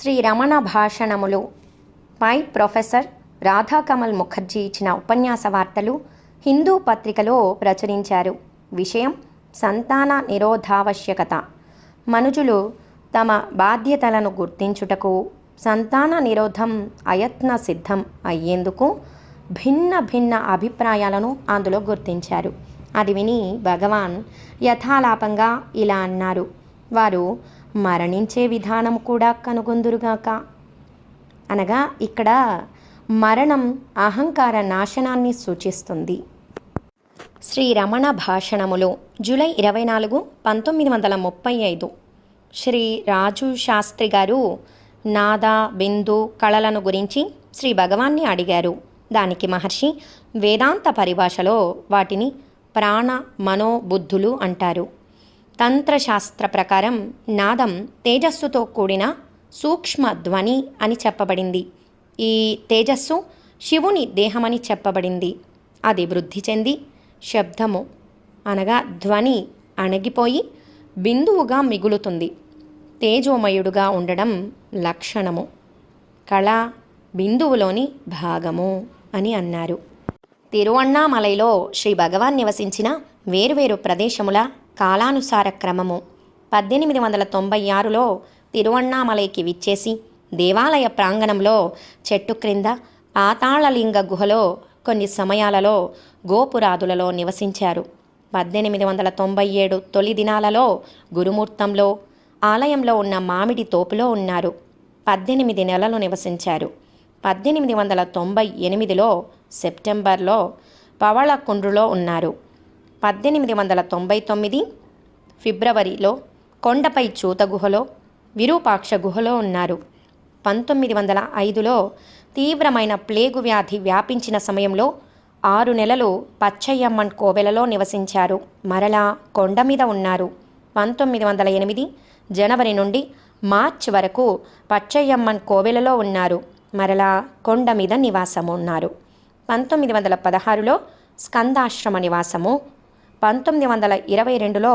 శ్రీ రమణ భాషణములు. పై ప్రొఫెసర్ రాధాకమల్ ముఖర్జీ ఇచ్చిన ఉపన్యాస వార్తలు హిందూ పత్రికలో ప్రచురించారు. విషయం సంతాన నిరోధావశ్యకత. మనుజులు తమ బాధ్యతలను గుర్తించుటకు సంతాన నిరోధం అయత్న సిద్ధం అయ్యేందుకు భిన్న భిన్న అభిప్రాయాలను అందులో గుర్తించారు. అది విని భగవాన్ యథాలాపంగా ఇలా అన్నారు. వారు మరణించే విధానం కూడా కనుగొందురుగాక. అనగా ఇక్కడ మరణం అహంకార నాశనాన్ని సూచిస్తుంది. శ్రీ రమణ భాషణములు జూలై ఇరవై నాలుగు పంతొమ్మిది వందల ముప్పై ఐదు. శ్రీ రాజు శాస్త్రి గారు నాద బిందు కళలను గురించి శ్రీ భగవాన్ని అడిగారు. దానికి మహర్షి వేదాంత పరిభాషలో వాటిని ప్రాణ మనోబుద్ధులు అంటారు. తంత్రశాస్త్ర ప్రకారం నాదం తేజస్సుతో కూడిన సూక్ష్మ ధ్వని అని చెప్పబడింది. ఈ తేజస్సు శివుని దేహమని చెప్పబడింది. అది వృద్ధి చెంది శబ్దము అనగా ధ్వని అణగిపోయి బిందువుగా మిగులుతుంది. తేజోమయుడుగా ఉండడం లక్షణము. కళ బిందువులోని భాగము అని అన్నారు. తిరువణ్ణామలైలో శ్రీ భగవాన్ నివసించిన వేరువేరు ప్రదేశముల కాలానుసార క్రమము. పద్దెనిమిది వందల తొంభై ఆరులో తిరువణ్ణామలైకి విచ్చేసి దేవాలయ ప్రాంగణంలో చెట్టు క్రింద పాతాళలింగ గుహలో కొన్ని సమయాలలో గోపురాదులలో నివసించారు. పద్దెనిమిది వందల తొంభై ఏడు తొలి దినాలలో గురుమూర్తంలో ఆలయంలో ఉన్న మామిడి తోపులో ఉన్నారు. పద్దెనిమిది నెలలు నివసించారు. పద్దెనిమిది వందల తొంభై ఎనిమిదిలో సెప్టెంబర్లో పవళకుండ్రులో ఉన్నారు. పద్దెనిమిది వందల తొంభై తొమ్మిది ఫిబ్రవరిలో కొండపై చూత గుహలో విరూపాక్ష గుహలో ఉన్నారు. పంతొమ్మిది వందల ఐదులో తీవ్రమైన ప్లేగు వ్యాధి వ్యాపించిన సమయంలో ఆరు నెలలు పచ్చయ్యమ్మన్ కోవెలలో నివసించారు. మరలా కొండ మీద ఉన్నారు. పంతొమ్మిది వందల ఎనిమిది జనవరి నుండి మార్చ్ వరకు పచ్చయ్యమ్మన్ కోవెలలో ఉన్నారు. మరలా కొండ మీద నివాసము ఉన్నారు పంతొమ్మిది వందల పదహారులో స్కందాశ్రమ నివాసము పంతొమ్మిది వందల ఇరవై రెండులో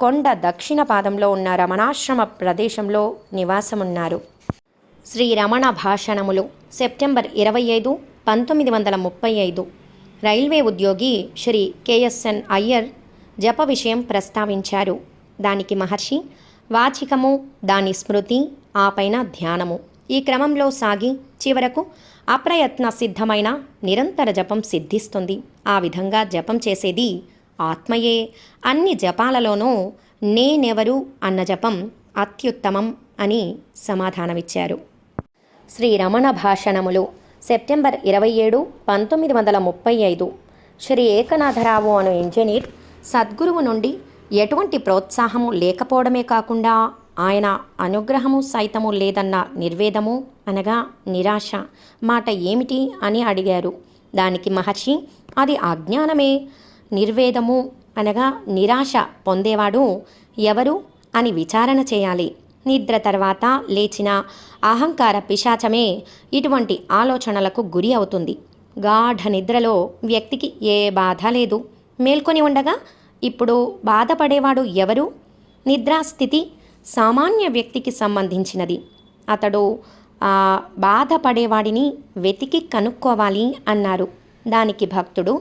కొండ దక్షిణ పాదంలో ఉన్న రమణాశ్రమ ప్రదేశంలో నివాసమున్నారు. శ్రీ రమణ భాషణములు సెప్టెంబర్ ఇరవై ఐదు పంతొమ్మిది వందల ముప్పై ఐదు. రైల్వే ఉద్యోగి శ్రీ కేఎస్ఎన్ అయ్యర్ జప విషయం ప్రస్తావించారు. దానికి మహర్షి వాచికము దాని స్మృతి ఆపైన ధ్యానము. ఈ క్రమంలో సాగి చివరకు అప్రయత్న సిద్ధమైన నిరంతర జపం సిద్ధిస్తుంది. ఆ విధంగా జపం చేసేది ఆత్మయే. అన్ని జపాలలోనూ నేనెవరు అన్న జపం అత్యుత్తమం అని సమాధానమిచ్చారు. శ్రీ రమణ భాషణములు సెప్టెంబర్ ఇరవై ఏడు పంతొమ్మిది వందల ముప్పై ఐదు. శ్రీ ఏకనాథరావు అను ఇంజనీర్ సద్గురువు నుండి ఎటువంటి ప్రోత్సాహము లేకపోవడమే కాకుండా ఆయన అనుగ్రహము సైతము లేదన్న నిర్వేదము అనగా నిరాశ మాట ఏమిటి అని అడిగారు. దానికి మహర్షి అది అజ్ఞానమే. నిర్వేదము అనగా నిరాశ పొందేవాడు ఎవరు అని విచారణ చేయాలి. నిద్ర తర్వాత లేచిన అహంకార పిశాచమే ఇటువంటి ఆలోచనలకు గురి అవుతుంది. గాఢ నిద్రలో వ్యక్తికి ఏ బాధ లేదు. మేల్కొని ఉండగా ఇప్పుడు బాధపడేవాడు ఎవరు? నిద్రాస్థితి సామాన్య వ్యక్తికి సంబంధించినది. అతడు ఆ బాధపడేవాడిని వెతికి కనుక్కోవాలి అన్నారు. దానికి భక్తుడు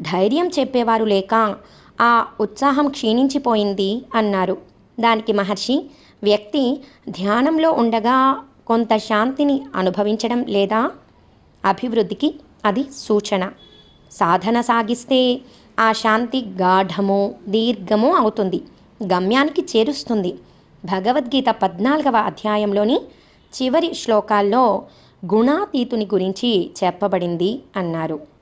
ధైర్యం చెప్పేవారు లేక ఆ ఉత్సాహం క్షీణించిపోయింది అన్నారు. దానికి మహర్షి వ్యక్తి ధ్యానంలో ఉండగా కొంత శాంతిని అనుభవించడం లేదా? అభివృద్ధికి అది సూచన. సాధన సాగిస్తే ఆ శాంతి గాఢము దీర్ఘము అవుతుంది. గమ్యానికి చేరుస్తుంది. భగవద్గీత పద్నాలుగవ అధ్యాయంలోని చివరి శ్లోకాల్లో గుణాతీతుని గురించి చెప్పబడింది అన్నారు.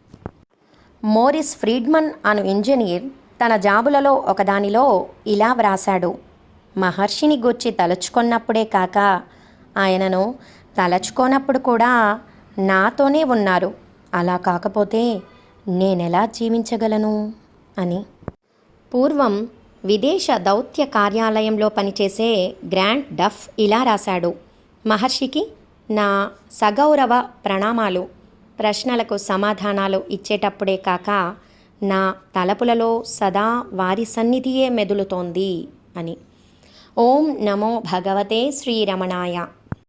మోరిస్ ఫ్రీడ్మన్ అను ఇంజనీర్ తన జాబులలో ఒకదానిలో ఇలా వ్రాశాడు. మహర్షిని గూర్చి తలుచుకున్నప్పుడే కాక ఆయనను తలచుకోనప్పుడు కూడా నాతోనే ఉన్నారు. అలా కాకపోతే నేనెలా జీవించగలను? అని. పూర్వం విదేశ దౌత్య కార్యాలయంలో పనిచేసే గ్రాండ్ డఫ్ ఇలా రాశాడు. మహర్షికి నా సగౌరవ ప్రణామాలు. ప్రశ్నలకు సమాధానాలు ఇచ్చేటప్పుడే కాక నా తలపులలో సదా వారి సన్నిధియే మెదులుతోంది అని. ఓం నమో భగవతే శ్రీరమణాయ.